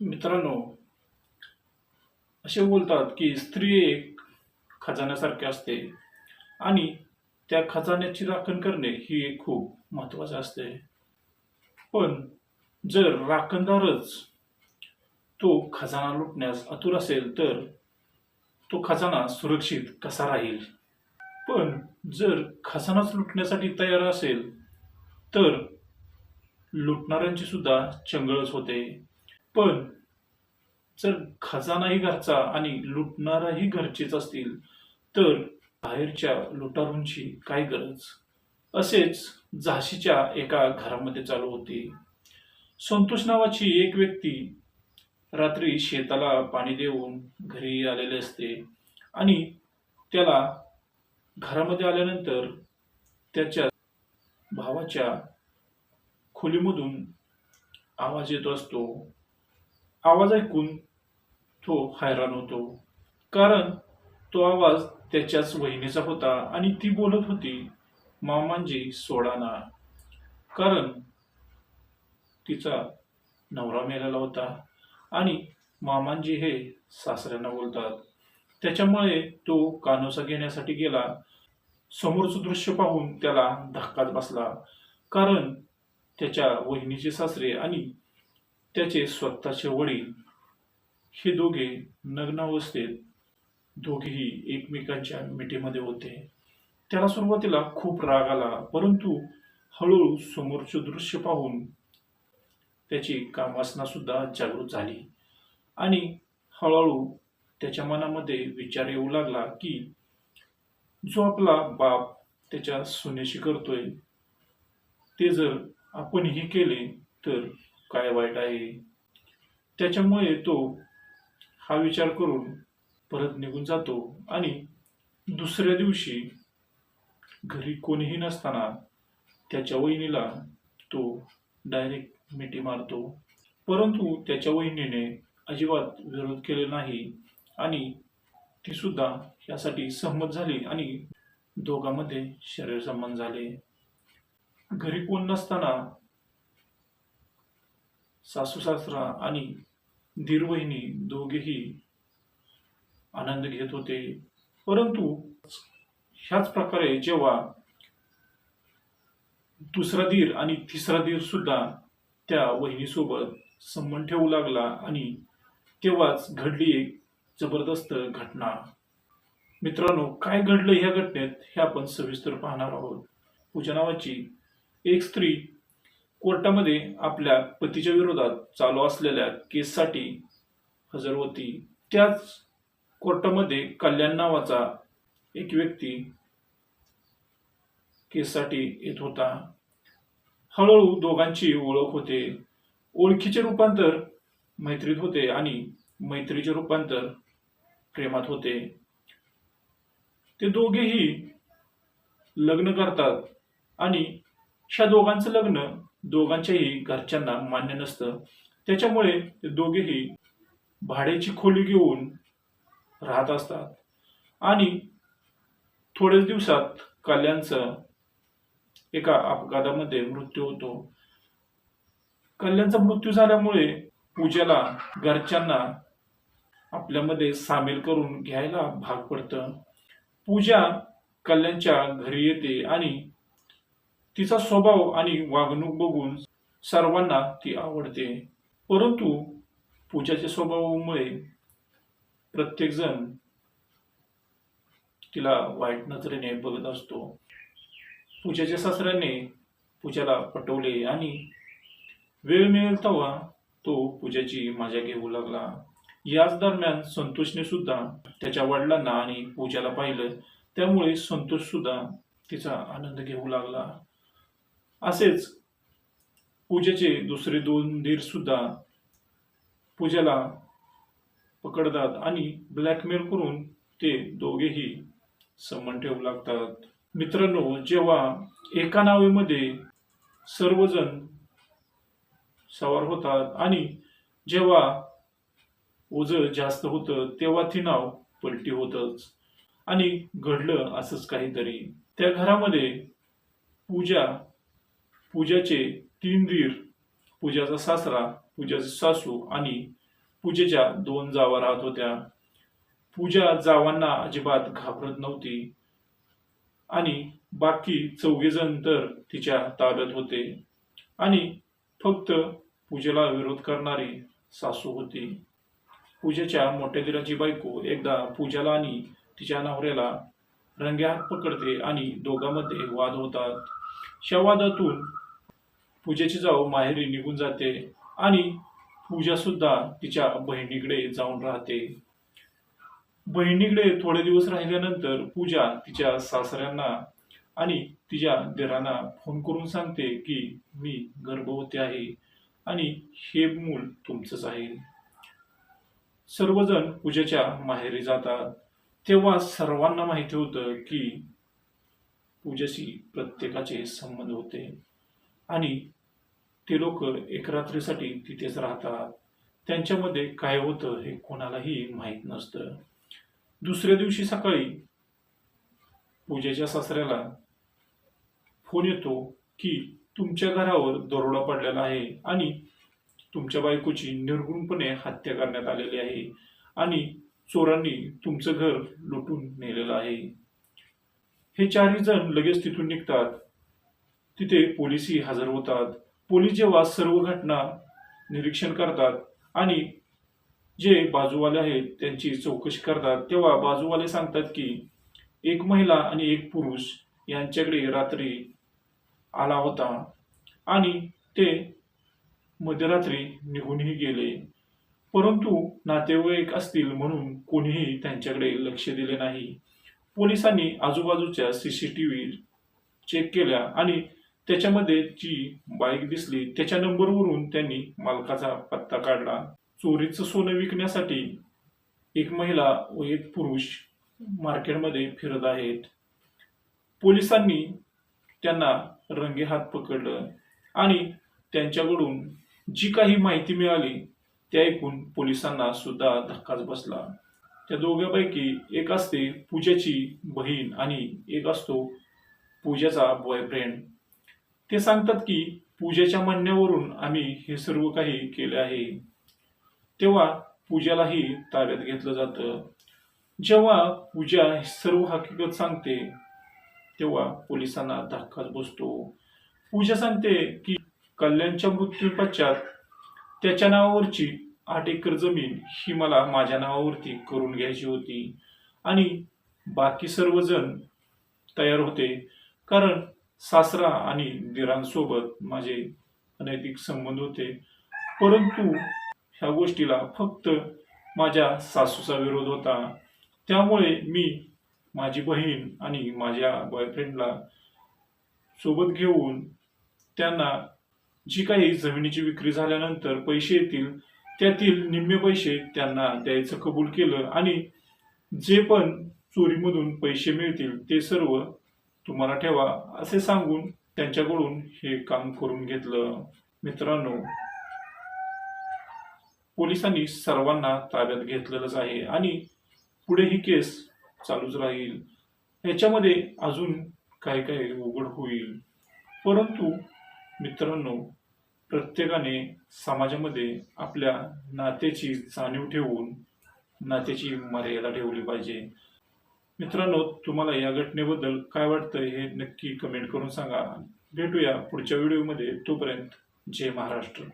मित्रांनो असे बोलतात की स्त्री एक खजान्यासारखे असते आणि त्या खजान्याची राखण करणे ही एक खूप महत्त्वाचे असते. पण जर राखणदारच तो खजाना लुटण्यास आतुर असेल तर तो खजाना सुरक्षित कसा राहील? पण जर खजानाच लुटण्यासाठी तयार असेल तर लुटणाऱ्यांची सुद्धा चंगळच होते. पण जर खजानाही घरचा आणि लुटणाराही घरचेच असतील तर बाहेरच्या लुटारूंची काय गरज? असेच झाशीच्या एका घरामध्ये चालू होती. संतोष नावाची एक व्यक्ती रात्री शेताला पाणी देऊन घरी आलेले असते आणि त्याला घरामध्ये आल्यानंतर त्याच्या भावाच्या खोलीमधून आवाज येत असतो आवाज ऐकून तो हैराण होतो. कारण तो आवाज त्याच्याच वहिनीचा होता आणि ती बोलत होती मामांजी सोडा ना. कारण तिचा नवरा मेलेला होता आणि मामांजी हे सासऱ्यांना बोलतात. त्याच्यामुळे तो कानोसा घेण्यासाठी गेला. समोरचं दृश्य पाहून त्याला धक्काच बसला. कारण त्याच्या वहिनीचे सासरे आणि त्याचे स्वतःचे वडील हे दोघे नग्नावस्थेत दोघेही एकमेकांच्या मिठीमध्ये होते. त्याला सुरुवातीला खूप राग आला परंतु हळूहळू समोरचे दृश्य पाहून त्याची कामासना सुद्धा जागृत झाली आणि हळूहळू त्याच्या मनामध्ये विचार येऊ लागला की जो आपला बाप त्याच्या सुनेशी करतोय ते जर आपणही केले तर काय वाईट आहे? त्याच्यामुळे तो हा विचार करून परत निघून जातो आणि दुसऱ्या दिवशी घरी कोणीही नसताना त्याच्या वहिनीला तो डायरेक्ट मिठी मारतो. परंतु त्याच्या वहिनीने अजिबात विरोध केले नाही आणि ती सुद्धा यासाठी सहमत झाली आणि दोघांमध्ये शरीर संबंध झाले. घरी कोण नसताना सासू सासरा आणि धीरवहिनी दोघेही आनंद घेत होते. परंतु ह्याच प्रकारे जेव्हा दुसरा दीर आणि तिसरा दीर सुद्धा त्या वहिनीसोबत संबंध ठेवू लागला आणि तेव्हाच घडली एक जबरदस्त घटना. मित्रांनो काय घडलं ह्या घटनेत हे आपण सविस्तर पाहणार आहोत. पूजा नावाची एक स्त्री कोर्टामध्ये आपल्या पतीच्या विरोधात चालू असलेल्या केससाठी हजर होती. त्याच कोर्टामध्ये कल्याण नावाचा एक व्यक्ती केससाठी येत होता. हळूहळू दोघांची ओळख होते. ओळखीचे रूपांतर मैत्रीत होते आणि मैत्रीचे रूपांतर प्रेमात होते. ते दोघेही लग्न करतात आणि ह्या दोघांचं लग्न दोघांच्याही घरच्यांना मान्य नसतं. त्याच्यामुळे ते दोघेही भाड्याची खोली घेऊन राहत असतात. आणि थोड्याच दिवसात कल्याणचं एका अपघातामध्ये मृत्यू होतो. कल्याणचा मृत्यू झाल्यामुळे पूजेला घरच्यांना आपल्यामध्ये सामील करून घ्यायला भाग पडतं. पूजा कल्याणच्या घरी येते आणि तिचा स्वभाव आणि वागणूक बघून सर्वांना ती आवडते. परंतु पूजाच्या स्वभावामुळे प्रत्येकजण तिला वाईट नजरेने बघत असतो. पूजाच्या सासऱ्याने पूजाला पटवले आणि वेळ मिळेल तेव्हा तो पूजाची मजा घेऊ लागला. याच दरम्यान संतोषने सुद्धा त्याच्या वडिलांना आणि पूजाला पाहिलं त्यामुळे संतोष सुद्धा तिचा आनंद घेऊ लागला. असेच पूजेचे दुसरे दोन धीर सुद्धा पूजेला पकडतात आणि ब्लॅकमेल करून ते दोघेही समन ठेवू लागतात. मित्रांनो जेव्हा एका नावेमध्ये सर्वजण सवार होतात आणि जेव्हा ओझ जास्त होतं तेव्हा ती नाव पलटी होतच. आणि घडलं असंच काहीतरी. त्या घरामध्ये पूजा पूजाचे तीन धीर पूजाचा सासरा पूजाचे सासू आणि पूजेच्या दोन जावा राहत होत्या. पूजा जावांना अजिबात घाबरत नव्हती आणि बाकी चौघेजण तर तिच्या ताब्यात होते आणि फक्त पूजेला विरोध करणारी सासू होती. पूजेच्या मोठ्या दिराची बायको एकदा पूजाला आणि तिच्या नवऱ्याला रंग्यात पकडते आणि दोघांमध्ये वाद होतात. या वादातून पूजेची जाऊ माहेरी निघून जाते आणि पूजासुद्धा तिच्या बहिणीकडे जाऊन राहते. बहिणीकडे थोडे दिवस राहिल्यानंतर पूजा तिच्या सासऱ्यांना आणि तिच्या देरांना फोन करून सांगते की मी गर्भवती आहे आणि हे मूल तुमचंच आहे. सर्वजण पूजेच्या माहेरी जातात. तेव्हा सर्वांना माहिती होतं की पूजेशी प्रत्येकाचे संबंध होते. आणि ते लोक एक रात्रीसाठी तिथेच राहतात. त्यांच्यामध्ये काय होतं हे कोणालाही माहीत नसतं. दुसऱ्या दिवशी सकाळी पूजेच्या सासऱ्याला फोन येतो की तुमच्या घरावर दरोडा पडलेला आहे आणि तुमच्या बायकोची निर्गुणपणे हत्या करण्यात आलेली आहे आणि चोरांनी तुमचं घर लुटून नेलेलं आहे. हे चारही जण लगेच तिथून निघतात. तिथे पोलिसही हजर होतात. पोलीस जेव्हा सर्व घटना निरीक्षण करतात आणि जे बाजूवाले आहेत त्यांची चौकशी करतात तेव्हा बाजूवाले सांगतात की एक महिला आणि एक पुरुष यांच्याकडे रात्री आला होता आणि ते मध्यरात्री निघूनही गेले. परंतु नातेवाईक असतील म्हणून कोणीही त्यांच्याकडे लक्ष दिले नाही. पोलिसांनी आजूबाजूच्या C C T V check केल्या आणि त्याच्यामध्ये जी बाईक दिसली त्याच्या नंबरवरून त्यांनी मालकाचा पत्ता काढला. चोरीचं सोनं विकण्यासाठी एक महिला व एक पुरुष मार्केटमध्ये फिरत आहेत. पोलिसांनी त्यांना रंगेहात पकडलं आणि त्यांच्याकडून जी काही माहिती मिळाली ते ऐकून पोलिसांना सुद्धा धक्काच बसला. त्या दोघांपैकी एक असते पूजाची बहीण आणि एक असतो पूजाचा बॉयफ्रेंड ते सांगतात की पूजेच्या म्हणण्यावरून आम्ही हे सर्व काही केले आहे. तेव्हा पूजालाही ताब्यात घेतलं जातं. जेव्हा पूजा सर्व हकीकत सांगते तेव्हा पोलिसांना धक्काच बसतो. पूजा सांगते की कल्याणच्या मृत्यूपश्चात त्याच्या नावावरची आठ एकर जमीन ही मला माझ्या नावावरती करून घ्यायची होती. आणि बाकी सर्वजण तयार होते. कारण सासरा आणि दिरांसोबत माझे अनैतिक संबंध होते. परंतु ह्या गोष्टीला फक्त माझ्या सासूचा विरोध होता. त्यामुळे मी माझी बहीण आणि माझ्या बॉयफ्रेंडला सोबत घेऊन त्यांना जी काही जमिनीची विक्री झाल्यानंतर पैसे येतील त्यातील निम्मे पैसे त्यांना द्यायचं कबूल केलं आणि जे पण चोरीमधून पैसे मिळतील ते सर्व तुम्हाला ठेवा असे सांगून त्यांच्याकडून हे काम करून घेतलं. मित्रांनो पोलिसांनी सर्वांना ताब्यात घेतलेलंच आहे आणि पुढे ही केस चालूच राहील. याच्यामध्ये अजून काय काय उघड होईल? परंतु मित्रांनो प्रत्येकाने समाजामध्ये आपल्या नात्याची जाणीव ठेवून नात्याची मर्यादा ठेवली पाहिजे. मित्रांनो तुम्हाला या घटनेबद्दल काय वाटतं हे नक्की कमेंट करून सांगा. भेटूया पुढच्या व्हिडिओमध्ये तोपर्यंत जय महाराष्ट्र.